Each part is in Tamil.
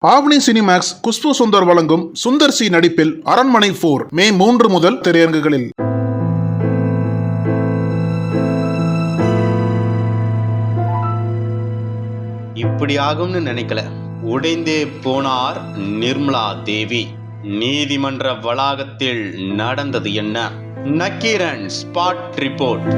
ஆவணி சினிமேக்ஸ் குஷ்பு சுந்தர் வழங்கும் சுந்தர் சி நடிப்பில் அரண்மனை போர் மே மூன்று முதல் திரையரங்குகளில். இப்படி ஆகும்னு நினைக்கல. உடைந்தே போனார் நிர்மலா தேவி. நீதிமன்ற வளாகத்தில் நடந்தது என்ன? நக்கீரன் ஸ்பாட் ரிப்போர்ட்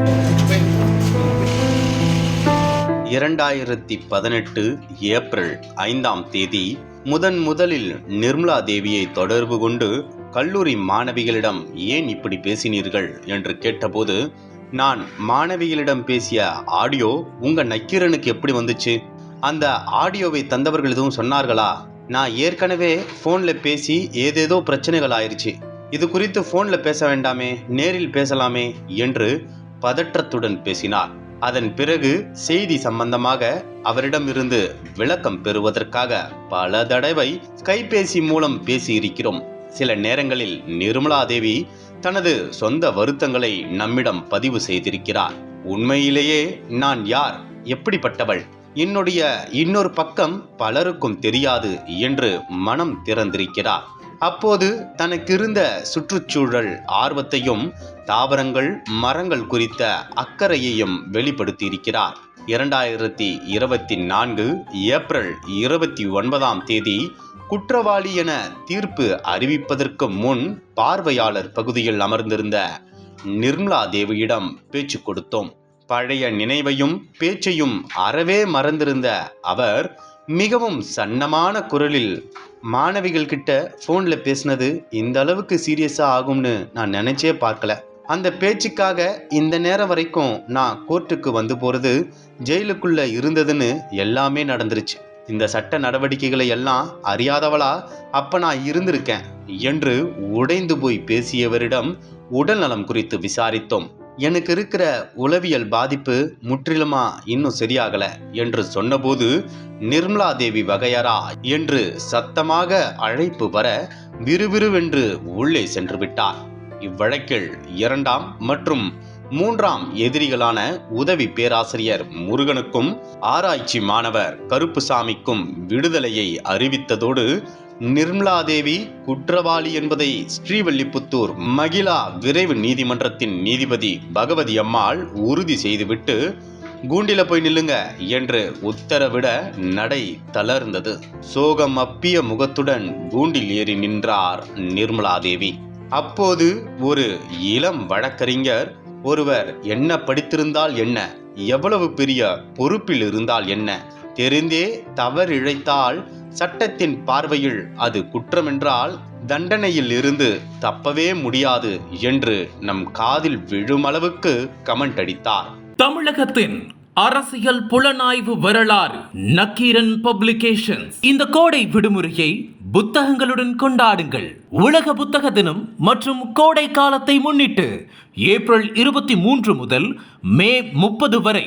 இரண்டாயிரத்தி பதினெட்டு ஏப்ரல் ஐந்தாம் தேதி முதன் முதலில் நிர்மலா தேவியை தொடர்பு கொண்டு கல்லூரி மாணவிகளிடம் ஏன் இப்படி பேசினீர்கள் என்று கேட்டபோது நான் மாணவிகளிடம் பேசிய ஆடியோ உங்க நக்கீரனுக்கு எப்படி வந்துச்சு? அந்த ஆடியோவை தந்தவர்கள் எதுவும் சொன்னார்களா? நான் ஏற்கனவே ஃபோனில் பேசி ஏதேதோ பிரச்சனைகள் ஆயிடுச்சு இது குறித்து ஃபோனில் பேச வேண்டாமே நேரில் பேசலாமே என்று பதற்றத்துடன் பேசினார். அதன் பிறகு செய்தி சம்பந்தமாக அவரிடமிருந்து விளக்கம் பெறுவதற்காக பல தடவை கைபேசி மூலம் பேசியிருக்கிறோம். சில நேரங்களில் நிர்மலா தேவி தனது சொந்த வருத்தங்களை நம்மிடம் பதிவு செய்திருக்கிறார். உண்மையிலேயே நான் யார் எப்படிப்பட்டவள் என்னுடைய இன்னொரு பக்கம் பலருக்கும் தெரியாது என்று மனம் திறந்திருக்கிறார். அப்போது தனக்கிருந்த சுற்றுச்சூழல் ஆர்வத்தையும் தாவரங்கள் மரங்கள் குறித்த அக்கறையையும் வெளிப்படுத்தியிருக்கிறார். இரண்டாயிரத்தி இருபத்தி நான்கு ஏப்ரல் இருபத்தி ஒன்பதாம் தேதி குற்றவாளி என தீர்ப்பு அறிவிப்பதற்கு முன் பார்வையாளர் பகுதியில் அமர்ந்திருந்த நிர்மலா தேவியிடம் பேச்சு கொடுத்தோம். பழைய நினைவையும் பேச்சையும் அறவே மறந்திருந்த அவர் மிகவும் சன்னமான குரலில் மாணவிகள் கிட்ட ஃபோனில் பேசினது இந்த அளவுக்கு சீரியஸாக ஆகும்னு நான் நினச்சே பார்க்கல. அந்த பேச்சுக்காக இந்த நேரம் வரைக்கும் நான் கோர்ட்டுக்கு வந்து போகிறது ஜெயிலுக்குள்ளே இருந்ததுன்னு எல்லாமே நடந்துருச்சு. இந்த சட்ட நடவடிக்கைகளை எல்லாம் அறியாதவளா அப்ப நான் இருந்திருக்கேன் என்று உடைந்து போய் பேசியவரிடம் உடல்நலம் குறித்து விசாரித்தோம். எனக்கு இருக்கிற உளவியல் பாதிப்பு முற்றிலுமா இன்னும் சரியாகல என்று சொன்னபோது நிர்மலா தேவி வகையரா என்று சத்தமாக அழைப்பு வர விறுவிறுவென்று உள்ளே சென்று விட்டார். இவ்வழக்கில் இரண்டாம் மற்றும் மூன்றாம் எதிரிகளான உதவி பேராசிரியர் முருகனுக்கும் ஆராய்ச்சி மாணவர் கருப்புசாமிக்கும் விடுதலையை அறிவித்ததோடு நிர்மலா தேவி குற்றவாளி என்பதை ஸ்ரீவல்லிபுத்தூர் மகிழா விரைவு நீதிமன்றத்தின் நீதிபதி பகவதி அம்மாள் உறுதி செய்துவிட்டு கூண்டில போய் நில்லுங்க என்று உத்தரவிட நடை தளர்ந்தது. சோகம் அப்பிய முகத்துடன் கூண்டில் ஏறி நின்றார் நிர்மலா தேவி. அப்போது ஒரு இளம் வழக்கறிஞர் ஒருவர் என்ன படித்திருந்தால் என்ன எவ்வளவு பெரிய பொறுப்பில் இருந்தால் என்ன தெரிந்தே தவறிழைத்தால் சட்டத்தின் பார்வையில் அது குற்றமென்றால் தண்டனையில் இருந்து தப்பவே முடியாது என்று நம் காதில் விழுமளவுக்கு கமெண்ட் அடித்தார். தமிழகத்தின் அரசியல் புலனாய்வு வரலாறு நக்கீரன் பப்ளிகேஷன்ஸ். இந்த கோடை விடுமுறையை புத்தகங்களுடன் கொண்டாடுங்கள். உலக புத்தக தினம் மற்றும் கோடை காலத்தை முன்னிட்டு ஏப்ரல் இருபத்தி மூன்று முதல் மே முப்பது வரை